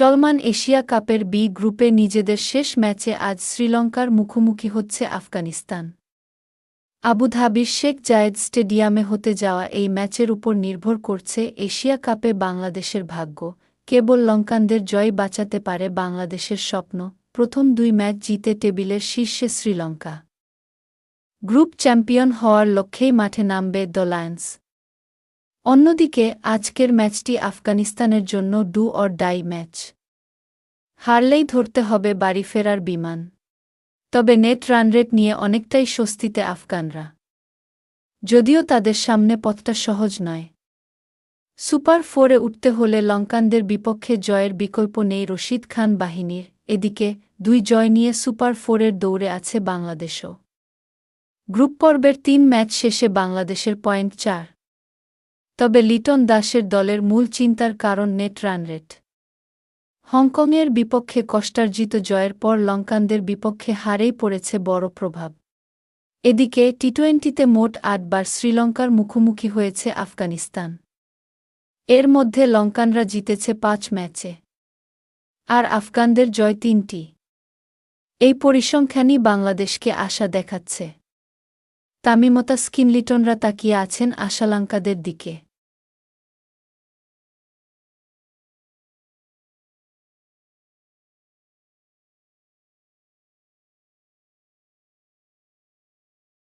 চলমান এশিয়া কাপের বি গ্রুপে নিজেদের শেষ ম্যাচে আজ শ্রীলঙ্কার মুখোমুখি হচ্ছে আফগানিস্তান। আবুধাবির শেখ জায়েদ স্টেডিয়ামে হতে যাওয়া এই ম্যাচের উপর নির্ভর করছে এশিয়া কাপে বাংলাদেশের ভাগ্য। কেবল লঙ্কানদের জয় বাঁচাতে পারে বাংলাদেশের স্বপ্ন, প্রথম দুই ম্যাচ জিতে টেবিলের শীর্ষে শ্রীলঙ্কা। গ্রুপ চ্যাম্পিয়ন হওয়ার লক্ষ্যেই মাঠে নামবে দ্য লায়ন্স। অন্যদিকে, আজকের ম্যাচটি আফগানিস্তানের জন্য ডু অর ডাই ম্যাচ। হারলেই ধরতে হবে বাড়ি ফেরার বিমান। তবে নেট রানরেট নিয়ে অনেকটাই স্বস্তিতে আফগানরা। যদিও তাদের সামনে পথটা সহজ নয়। সুপার ফোরে উঠতে হলে লঙ্কানদের বিপক্ষে জয়ের বিকল্প নেই রশিদ খান বাহিনীর। এদিকে, দুই জয় নিয়ে সুপার ফোরের দৌড়ে আছে বাংলাদেশও। গ্রুপ পর্বের তিন ম্যাচ শেষে বাংলাদেশের পয়েন্ট চার। তবে লিটন দাসের দলের মূল চিন্তার কারণ নেট রানরেট। হংকংয়ের বিপক্ষে কষ্টার্জিত জয়ের পর লঙ্কানদের বিপক্ষে হারেই পড়েছে বড় প্রভাব। এদিকে টি টোয়েন্টিতে মোট আটবার শ্রীলঙ্কার মুখোমুখি হয়েছে আফগানিস্তান। এর মধ্যে লঙ্কানরা জিতেছে পাঁচ ম্যাচে। আর আফগানদের জয় তিনটি। এই পরিসংখ্যানই বাংলাদেশকে আশা দেখাচ্ছে। তামিমতা স্কিনলিটনরা তাকিয়ে আছেন আশালাঙ্কাদের দিকে।